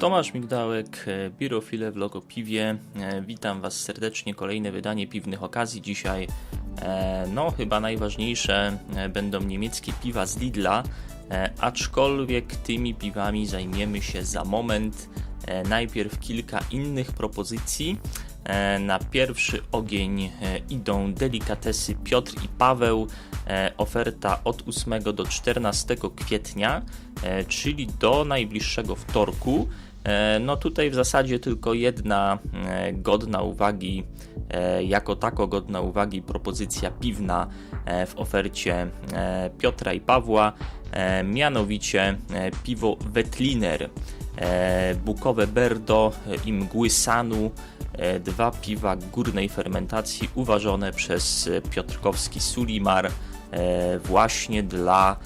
Tomasz Migdałek, e, Birofile w Logopiwie. E, Witam Was serdecznie. Kolejne wydanie piwnych okazji. Dzisiaj, e, no chyba najważniejsze e, będą niemieckie piwa z Lidla, e, aczkolwiek tymi piwami zajmiemy się za moment. E, Najpierw kilka innych propozycji. E, Na pierwszy ogień e, idą delikatesy Piotr i Paweł. E, Oferta od 8 do 14 kwietnia, e, czyli do najbliższego wtorku. E, No tutaj w zasadzie tylko jedna e, godna uwagi, e, jako tako godna uwagi propozycja piwna w ofercie Piotra i Pawła, mianowicie piwo Wettliner, e, bukowe Berdo i mgły Sanu, dwa piwa górnej fermentacji uważone przez Piotrkowski Sulimar właśnie dla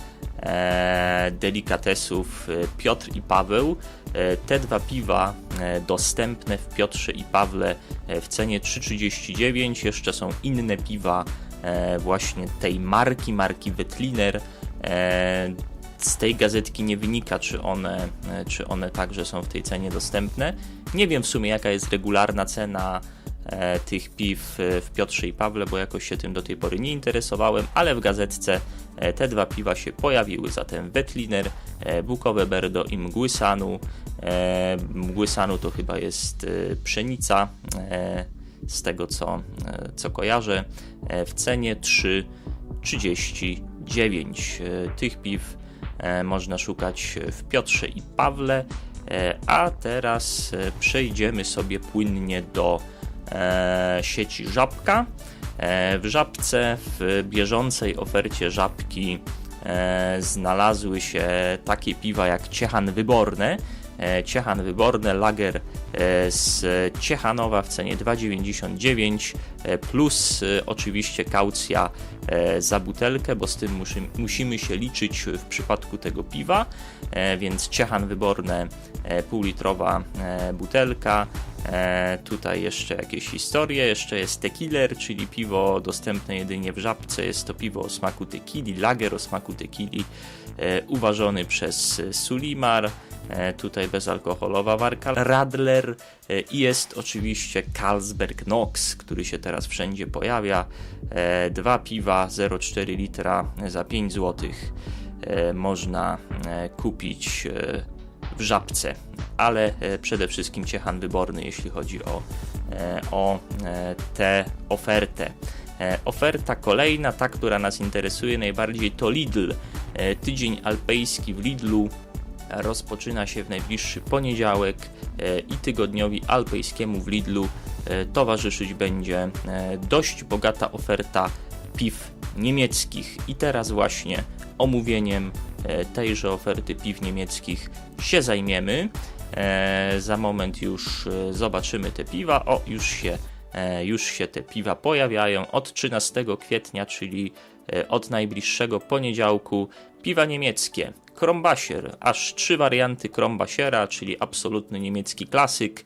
delikatesów e, Piotr i Paweł. E, Te dwa piwa e, dostępne w Piotrze i Pawle e, w cenie 3,39. Jeszcze są inne piwa e, właśnie tej marki, marki Wettliner. E, Z tej gazetki nie wynika, czy one, e, czy one także są w tej cenie dostępne. Nie wiem w sumie, jaka jest regularna cena e, tych piw e, w Piotrze i Pawle, bo jakoś się tym do tej pory nie interesowałem, ale w gazetce e, te dwa piwa się pojawiły, zatem Wettliner, e, Bukowe Berdo i Mgły Sanu. E, Mgły Sanu to chyba jest e, pszenica, e, z tego co, e, co kojarzę, e, w cenie 3,39. E, Tych piw e, można szukać w Piotrze i Pawle, e, a teraz e, przejdziemy sobie płynnie do e, sieci Żabka. E, w Żabce w bieżącej ofercie Żabki e, znalazły się takie piwa jak Ciechan Wyborne. E, Ciechan Wyborne Lager e, z Ciechanowa w cenie 2,99 e, plus e, oczywiście kaucja e, za butelkę, bo z tym musimy się liczyć w przypadku tego piwa, e, więc Ciechan Wyborne e, półlitrowa e, butelka. E, tutaj jeszcze jakieś historie, jeszcze jest tequiler, czyli piwo dostępne jedynie w Żabce. Jest to piwo o smaku tequili, lager o smaku tequili, e, uważony przez e, Sulimar. E, tutaj bezalkoholowa warka Radler e, i jest oczywiście Carlsberg Nox, który się teraz wszędzie pojawia. E, Dwa piwa 0,4 litra za 5 zł można kupić w żabce, ale przede wszystkim ciechan wyborny, jeśli chodzi o, o tę ofertę. Oferta kolejna, ta, która nas interesuje najbardziej, to Lidl. Tydzień alpejski w Lidlu rozpoczyna się w najbliższy poniedziałek e, i tygodniowi alpejskiemu w Lidlu e, towarzyszyć będzie e, dość bogata oferta piw niemieckich. I teraz właśnie omówieniem tejże oferty piw niemieckich się zajmiemy. Za moment już zobaczymy te piwa. O, już się, już się te piwa pojawiają. Od 13 kwietnia, czyli od najbliższego poniedziałku, piwa niemieckie. Krombacher, aż trzy warianty Krombachera, czyli absolutny niemiecki klasyk.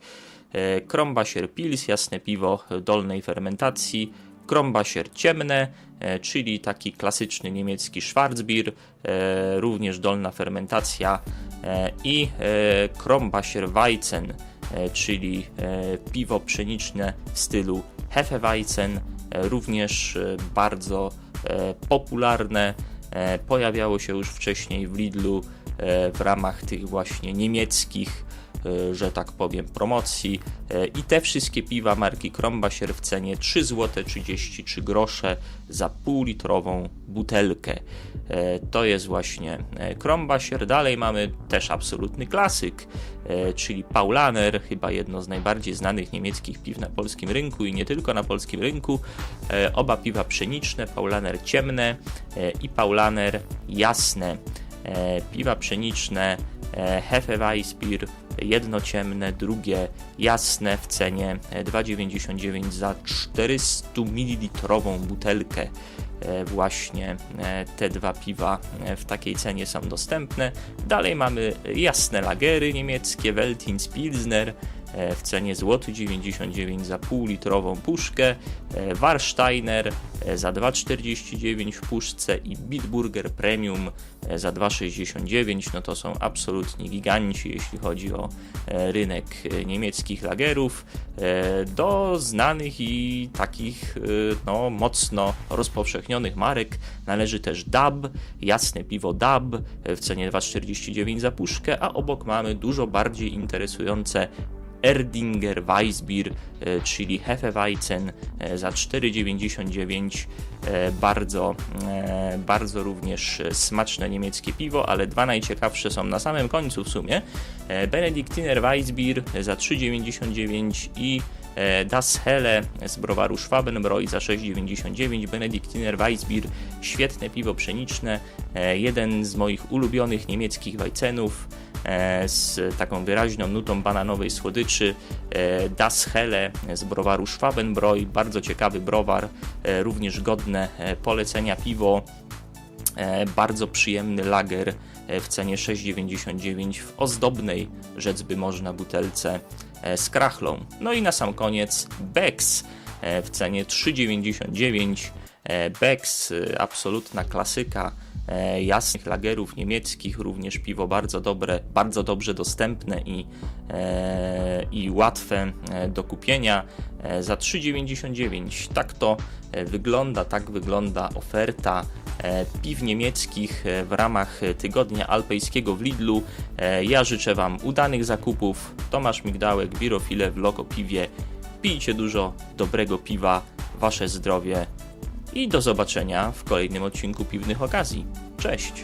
E, Krombacher Pils, jasne piwo dolnej fermentacji. Krombacher ciemne, e, czyli taki klasyczny niemiecki Schwarzbier, e, również dolna fermentacja e, i e, Krombacher Weizen, e, czyli e, piwo pszeniczne w stylu Hefeweizen, e, również e, bardzo e, popularne. E, Pojawiało się już wcześniej w Lidlu e, w ramach tych właśnie niemieckich e, że tak powiem, promocji. E, I te wszystkie piwa marki Krombacher w cenie 3 zł 33 grosze za półlitrową butelkę. E, To jest właśnie e, Krombacher. Dalej mamy też absolutny klasyk, e, czyli Paulaner, chyba jedno z najbardziej znanych niemieckich piw na polskim rynku i nie tylko na polskim rynku. E, Oba piwa pszeniczne, Paulaner ciemne e, i Paulaner jasne. E, Piwa pszeniczne e, Hefeweißbier, jedno ciemne, drugie jasne w cenie e, 2,99 za 400 ml butelkę. E, Właśnie e, te dwa piwa e, w takiej cenie są dostępne. Dalej mamy jasne lagery niemieckie, Veltins Pilsner, e, w cenie złoty 99 za półlitrową puszkę, e, Warsteiner e, za 2,49 w puszce i Bitburger Premium e, za 2,69. No to są absolutni giganci, jeśli chodzi o e, rynek e, niemieckich lagerów. E, Do znanych i takich e, no, mocno rozpowszechnionych marek należy też DAB, jasne piwo DAB e, w cenie 2,49 za puszkę, a obok mamy dużo bardziej interesujące Erdinger Weissbier, e, czyli Hefeweizen e, za 4,99. E, Bardzo, bardzo również smaczne niemieckie piwo, ale dwa najciekawsze są na samym końcu w sumie. Benediktiner Weissbier za 3,99 i Das Helle z browaru Schwabenbräu za 6,99. Benediktiner Weissbier, świetne piwo pszeniczne, jeden z moich ulubionych niemieckich Weizenów e, z taką wyraźną nutą bananowej słodyczy. E, Das Helle z browaru Schwabenbräu, bardzo ciekawy browar, e, również godne e, polecenia piwo. E, Bardzo przyjemny lager e, w cenie 6,99 w ozdobnej, rzec by można, butelce e, z krachlą. No i na sam koniec e, w cenie 3,99. E, Becks, e, absolutna klasyka e, jasnych lagerów niemieckich, również piwo bardzo dobre, bardzo dobrze dostępne i, e, i łatwe e, do kupienia e, za 3,99. Tak to e, wygląda, tak wygląda oferta e, piw niemieckich e, w ramach e, tygodnia alpejskiego w Lidlu. E, Ja życzę Wam udanych zakupów. Tomasz Migdałek, Birofile w Loko Piwie. Pijcie dużo dobrego piwa, Wasze zdrowie i do zobaczenia w kolejnym odcinku Piwnych Okazji. Cześć!